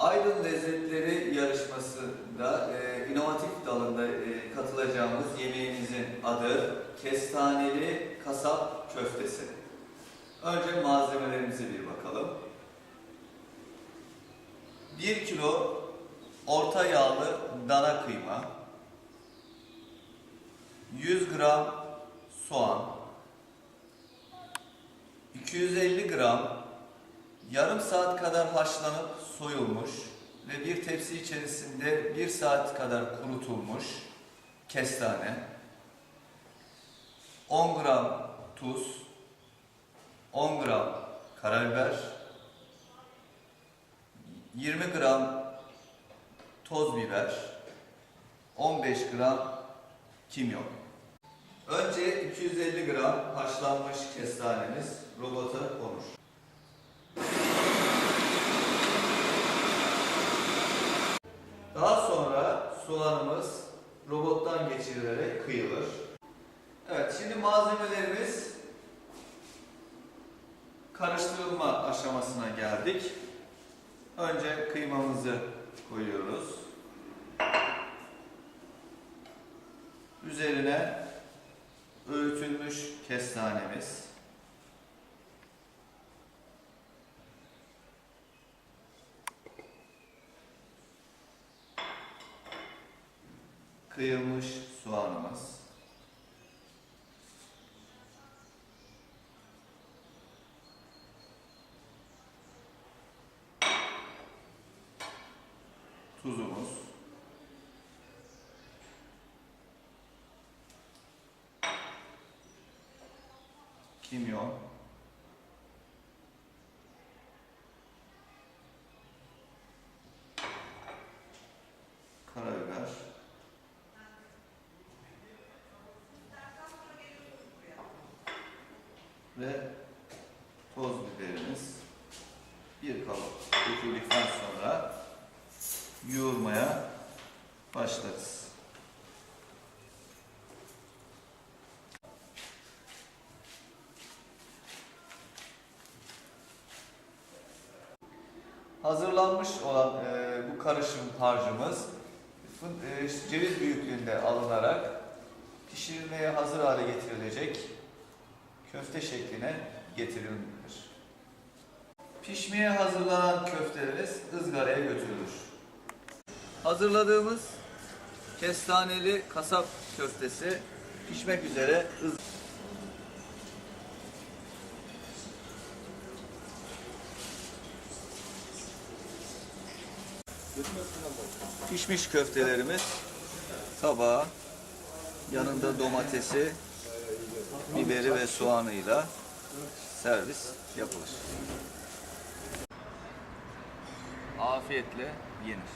Aydın Lezzetleri yarışmasında e, inovatif dalında e, katılacağımız yemeğimizin adı kestaneli kasap köftesi. Önce malzemelerimize bir bakalım. 1 kilo orta yağlı dana kıyma, 100 gram soğan, 250 gram yarım saat kadar haşlanıp soyulmuş ve bir tepsi içerisinde bir saat kadar kurutulmuş kestane, 10 gram tuz, 10 gram karabiber, 20 gram toz biber, 15 gram kimyon. Önce 250 gram haşlanmış kestanemiz robota soğanımız robottan geçirilerek kıyılır. Evet, şimdi malzemelerimiz karıştırılma aşamasına geldik. Önce kıymamızı koyuyoruz. Üzerine öğütülmüş kestanemiz. Kıyılmış soğanımız. Tuzumuz. Kimyon. Karabiber. Ve toz biberimiz bir kaba döküldükten sonra yoğurmaya başlarız. Hazırlanmış olan e, bu karışım harcımız e, ceviz büyüklüğünde alınarak pişirilmeye hazır hale getirilecek köfte şekline getirilmiştir. Pişmeye hazırlanan köftelerimiz ızgaraya götürülür. Hazırladığımız kestaneli kasap köftesi pişmek üzere ız Pişmiş köftelerimiz tabağa yanında domatesi, biberi ve soğanıyla servis yapılır. Afiyetle yenir.